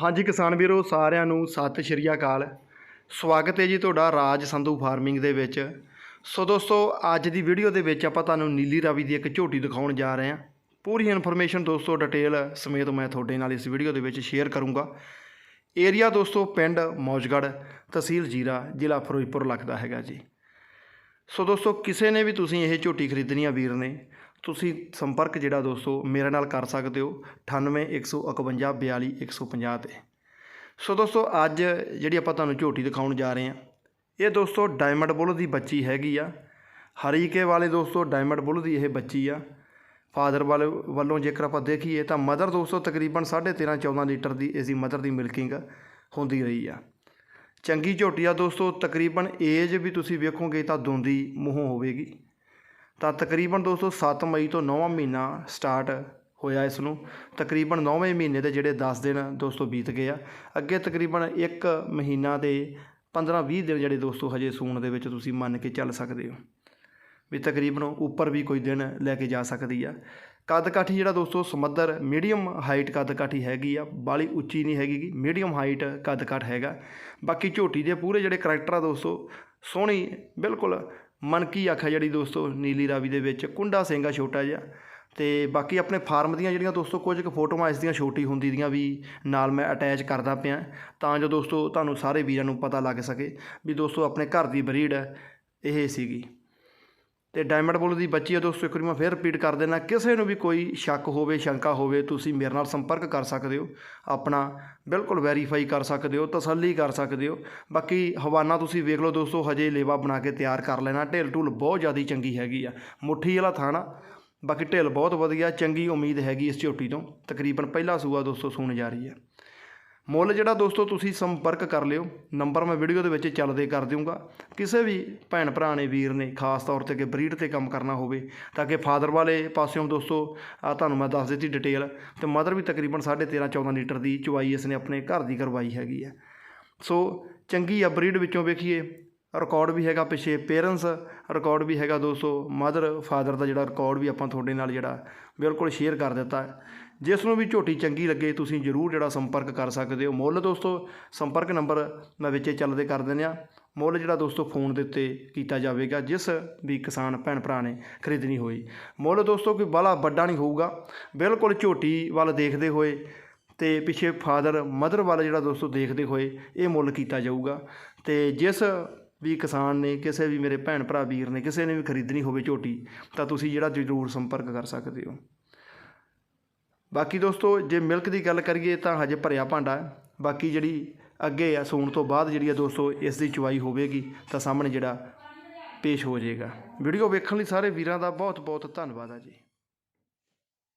ਹਾਂਜੀ ਕਿਸਾਨ ਵੀਰੋ, ਸਾਰਿਆਂ ਨੂੰ ਸਤਿ ਸ਼੍ਰੀ ਅਕਾਲ। ਸਵਾਗਤ ਹੈ ਜੀ ਤੁਹਾਡਾ ਰਾਜ ਸੰਧੂ ਫਾਰਮਿੰਗ ਦੇ ਵਿੱਚ। ਸੋ ਦੋਸਤੋ, ਅੱਜ ਦੀ ਵੀਡੀਓ ਦੇ ਵਿੱਚ ਆਪਾਂ ਤੁਹਾਨੂੰ ਨੀਲੀ ਰਾਵੀ ਦੀ ਇੱਕ ਝੋਟੀ ਦਿਖਾਉਣ ਜਾ ਰਹੇ ਹਾਂ। ਪੂਰੀ ਇਨਫੋਰਮੇਸ਼ਨ ਦੋਸਤੋ, ਡਿਟੇਲ ਸਮੇਤ ਮੈਂ ਤੁਹਾਡੇ ਨਾਲ ਇਸ ਵੀਡੀਓ ਦੇ ਵਿੱਚ ਸ਼ੇਅਰ ਕਰੂੰਗਾ। ਏਰੀਆ ਦੋਸਤੋ, ਪਿੰਡ ਮੌਜਗੜ੍ਹ, ਤਹਿਸੀਲ ਜੀਰਾ, ਜ਼ਿਲ੍ਹਾ ਫਿਰੋਜ਼ਪੁਰ ਲੱਗਦਾ ਹੈਗਾ ਜੀ। ਸੋ ਦੋਸਤੋ, ਕਿਸੇ ਨੇ ਵੀ ਤੁਸੀਂ ਇਹ ਝੋਟੀ ਖਰੀਦਣੀ ਆ ਵੀਰ ਨੇ ਤੁਸੀਂ ਸੰਪਰਕ ਜਿਹੜਾ ਦੋਸਤੋ ਮੇਰੇ ਨਾਲ ਕਰ ਸਕਦੇ ਹੋ 98 151 42 150 ਤੇ। ਸੋ ਦੋਸਤੋ ਅੱਜ ਜਿਹੜੀ ਆਪਾਂ ਤੁਹਾਨੂੰ ਝੋਟੀ ਦਿਖਾਉਣ ਜਾ ਰਹੇ ਹਾਂ, ਇਹ ਦੋਸਤੋ ਡਾਇਮੰਡ ਬੁੱਲ ਦੀ ਬੱਚੀ ਹੈਗੀ ਆ। ਹਰੀਕੇ ਵਾਲੇ ਦੋਸਤੋ ਡਾਇਮੰਡ ਬੁੱਲ ਦੀ ਇਹ ਬੱਚੀ ਆ। ਫਾਦਰ ਵਾਲੇ, ਵੱਲੋਂ ਜੇਕਰ ਆਪਾਂ ਦੇਖੀਏ ਤਾਂ ਮਦਰ ਦੋਸਤੋ ਤਕਰੀਬਨ 13.5 14 ਲੀਟਰ ਦੀ ਇਸਦੀ ਮਦਰ ਦੀ ਮਿਲਕਿੰਗ ਹੁੰਦੀ ਰਹੀ ਆ। ਚੰਗੀ ਝੋਟੀ ਆ ਦੋਸਤੋ, ਤਕਰੀਬਨ ਏਜ ਵੀ ਤੁਸੀਂ ਵੇਖੋਗੇ ਤਾਂ ਦੋਂਦੀ ਮੂੰਹੋਂ ਹੋਵੇਗੀ। ਤਾਂ ਤਕਰੀਬਨ ਦੋਸਤੋ 7 ਮਈ ਤੋਂ 9ਵਾਂ ਮਹੀਨਾ ਸਟਾਰਟ ਹੋਇਆ ਇਸ ਨੂੰ ਤਕਰੀਬਨ 9ਵੇਂ ਮਹੀਨੇ ਦੇ ਜਿਹੜੇ 10 ਦਿਨ ਦੋਸਤੋ ਬੀਤ ਗਏ ਆ। ਅੱਗੇ ਤਕਰੀਬਨ 1 ਮਹੀਨਾ ਦੇ 15-20 ਦਿਨ ਜਿਹੜੇ ਦੋਸਤੋ ਹਜੇ ਸੂਣ ਦੇ ਵਿੱਚ ਤੁਸੀਂ ਮੰਨ ਕੇ ਚੱਲ ਸਕਦੇ ਹੋ। ਵੀ ਤਕਰੀਬਨ ਉੱਪਰ ਵੀ ਕੋਈ ਦਿਨ ਲੈ ਕੇ ਜਾ ਸਕਦੀ ਆ। ਕੱਦ ਕਾਠੀ ਜਿਹੜਾ ਦੋਸਤੋ ਸਮੱਦਰ ਮੀਡੀਅਮ ਹਾਈਟ ਕੱਦ ਕਾਠੀ ਹੈਗੀ ਆ, ਬਾਲੀ ਉੱਚੀ ਨਹੀਂ ਹੈਗੀ ਮੀਡੀਅਮ ਹਾਈਟ ਕੱਦ ਕਾਠ ਹੈਗਾ। ਬਾਕੀ ਝੋਟੀ ਦੇ ਪੂਰੇ ਜਿਹੜੇ ਕਰੈਕਟਰ ਆ ਦੋਸਤੋ, ਸੋਹਣੀ ਬਿਲਕੁਲ ਮਨ ਕੀ ਆਖਿਆ ਜਿਹੜੀ ਦੋਸਤੋ ਨੀਲੀ ਰਾਵੀ ਦੇ ਵਿੱਚ? ਕੁੰਡਾ ਸਿੰਘਾ ਛੋਟਾ ਜਿਹਾ ਤੇ ਬਾਕੀ ਆਪਣੇ ਫਾਰਮ ਦੀਆਂ ਜਿਹੜੀਆਂ ਦੋਸਤੋ ਕੁਝ ਕੁ ਫੋਟੋਆਂ ਇਸ ਦੀਆਂ ਛੋਟੀ ਹੁੰਦੀ ਦੀਆਂ ਵੀ ਨਾਲ ਮੈਂ ਅਟੈਚ ਕਰਦਾ ਪਿਆ। ਤਾਂ ਜੋ ਦੋਸਤੋ ਤੁਹਾਨੂੰ ਸਾਰੇ ਵੀਰਾਂ ਨੂੰ ਪਤਾ ਲੱਗ ਸਕੇ ਵੀ ਦੋਸਤੋ ਆਪਣੇ ਘਰ ਦੀ ਬਰੀਡ ਇਹ ਸੀਗੀ। ਤੇ ਡਾਇਮੰਡ ਬੁੱਲ ਦੀ ਬੱਚੀ ਹੈ ਦੋਸਤੋ ਇੱਕ ਵਾਰੀ ਮੈਂ ਫੇਰ ਰਿਪੀਟ ਕਰ ਦੇਣਾ ਕਿਸੇ ਨੂੰ ਵੀ ਕੋਈ ਸ਼ੱਕ ਹੋਵੇ, ਸ਼ੰਕਾ ਹੋਵੇ, ਤੁਸੀਂ ਮੇਰੇ ਨਾਲ ਸੰਪਰਕ ਕਰ ਸਕਦੇ ਹੋ, ਆਪਣਾ ਬਿਲਕੁਲ ਵੈਰੀਫਾਈ ਕਰ ਸਕਦੇ ਹੋ, ਤਸੱਲੀ ਕਰ ਸਕਦੇ ਹੋ। ਬਾਕੀ ਹਵਾਨਾ ਤੁਸੀਂ ਵੇਖ ਲਓ ਦੋਸਤੋ, ਹਜੇ ਲੇਵਾ ਬਣਾ ਕੇ ਤਿਆਰ ਕਰ ਲੈਣਾ, ਢਿੱਲ ਢੁੱਲ ਬਹੁਤ ਜ਼ਿਆਦਾ ਚੰਗੀ ਹੈਗੀ ਆ, ਮੁੱਠੀ ਵਾਲਾ ਥਾਣਾ ਬਾਕੀ ਢਿੱਲ ਬਹੁਤ ਵਧੀਆ, ਚੰਗੀ ਉਮੀਦ ਹੈਗੀ ਇਸ ਝੋਟੀ ਤੋਂ, ਤਕਰੀਬਨ ਪਹਿਲਾ ਸੂਆ ਦੋਸਤੋ ਸੂਣ ਜਾ ਰਹੀ ਹੈ। ਮੁੱਲ ਜਿਹੜਾ ਦੋਸਤੋ ਤੁਸੀਂ ਸੰਪਰਕ ਕਰ ਲਿਓ, ਨੰਬਰ ਮੈਂ ਵੀਡੀਓ ਦੇ ਵਿੱਚ ਚੱਲਦੇ ਕਰ ਦਿਊਂਗਾ। ਕਿਸੇ ਵੀ ਭੈਣ ਭਰਾ ਨੇ, ਵੀਰ ਨੇ, ਖਾਸ ਤੌਰ ਤੇ ਕਿ ਬਰੀਡ ਤੇ ਕੰਮ ਕਰਨਾ ਹੋਵੇ, ਤਾਂ ਕਿ ਫਾਦਰ ਵਾਲੇ ਪਾਸਿਓਂ ਦੋਸਤੋ ਆ ਤੁਹਾਨੂੰ ਮੈਂ ਦੱਸ ਦਿੱਤੀ ਡਿਟੇਲ ਤੇ ਮਦਰ ਵੀ ਤਕਰੀਬਨ 13.5 14 ਲੀਟਰ ਦੀ ਚਵਾਈ ਇਸ ਨੇ ਆਪਣੇ ਘਰ ਦੀ ਕਰਵਾਈ ਹੈਗੀ ਆ ਸੋ ਚੰਗੀ ਆ ਬਰੀਡ ਵਿੱਚੋਂ ਵੇਖੀਏ ਰਿਕਾਰਡ ਵੀ ਹੈਗਾ ਪਿੱਛੇ ਪੇਰੈਂਟਸ ਰਿਕਾਰਡ ਵੀ ਹੈਗਾ ਦੋਸਤੋ ਮਦਰ ਫਾਦਰ ਦਾ ਜਿਹੜਾ ਰਿਕਾਰਡ ਵੀ ਆਪਾਂ ਤੁਹਾਡੇ ਨਾਲ ਜਿਹੜਾ ਬਿਲਕੁਲ ਸ਼ੇਅਰ ਕਰ ਦਿੱਤਾ ਜਿਸ ਨੂੰ ਵੀ ਝੋਟੀ ਚੰਗੀ ਲੱਗੇ, ਤੁਸੀਂ ਜਰੂਰ ਜਿਹੜਾ ਸੰਪਰਕ ਕਰ ਸਕਦੇ ਹੋ। ਮੁੱਲ ਦੋਸਤੋ, ਸੰਪਰਕ ਨੰਬਰ ਮੈਂ ਵਿੱਚੇ ਚੱਲਦੇ ਕਰ ਦਿੰਦੇ ਆ ਮੁੱਲ ਜਿਹੜਾ ਦੋਸਤੋ ਫੋਨ ਦੇ ਉੱਤੇ ਕੀਤਾ ਜਾਵੇਗਾ, ਜਿਸ ਵੀ ਕਿਸਾਨ ਭੈਣ ਭਰਾ ਨੇ ਖਰੀਦਣੀ ਹੋਈ। ਮੁੱਲ ਦੋਸਤੋ, ਕੋਈ ਬਾਲਾ ਵੱਡਾ ਨਹੀਂ ਹੋਊਗਾ। ਬਿਲਕੁਲ ਝੋਟੀ ਵੱਲ ਦੇਖਦੇ ਹੋਏ ਤੇ ਪਿੱਛੇ ਫਾਦਰ ਮਦਰ ਵੱਲ ਜਿਹੜਾ ਦੋਸਤੋ ਦੇਖਦੇ ਹੋਏ ਇਹ ਮੁੱਲ ਕੀਤਾ ਜਾਊਗਾ। ਤੇ ਜਿਸ ਵੀ ਕਿਸਾਨ ਨੇ, ਕਿਸੇ ਵੀ ਮੇਰੇ ਭੈਣ ਭਰਾ ਵੀਰ ਨੇ, ਕਿਸੇ ਨੇ ਵੀ ਖਰੀਦਣੀ ਹੋਵੇ ਝੋਟੀ, ਤਾਂ ਤੁਸੀਂ ਜਿਹੜਾ ਜ਼ਰੂਰ ਸੰਪਰਕ ਕਰ ਸਕਦੇ ਹੋ। ਬਾਕੀ ਦੋਸਤੋ, ਜੇ ਮਿਲਕ ਦੀ ਗੱਲ ਕਰੀਏ ਤਾਂ ਹਜੇ ਭਰਿਆ ਭਾਂਡਾ ਬਾਕੀ ਜਿਹੜੀ ਅੱਗੇ ਆ, ਸੌਣ ਤੋਂ ਬਾਅਦ ਜਿਹੜੀ ਆ ਦੋਸਤੋ, ਇਸ ਦੀ ਚੁਆਈ ਹੋਵੇਗੀ, ਤਾਂ ਸਾਹਮਣੇ ਜਿਹੜਾ ਪੇਸ਼ ਹੋ ਜਾਏਗਾ। ਵੀਡੀਓ ਵੇਖਣ ਲਈ ਸਾਰੇ ਵੀਰਾਂ ਦਾ ਬਹੁਤ ਬਹੁਤ ਧੰਨਵਾਦ ਆ ਜੀ।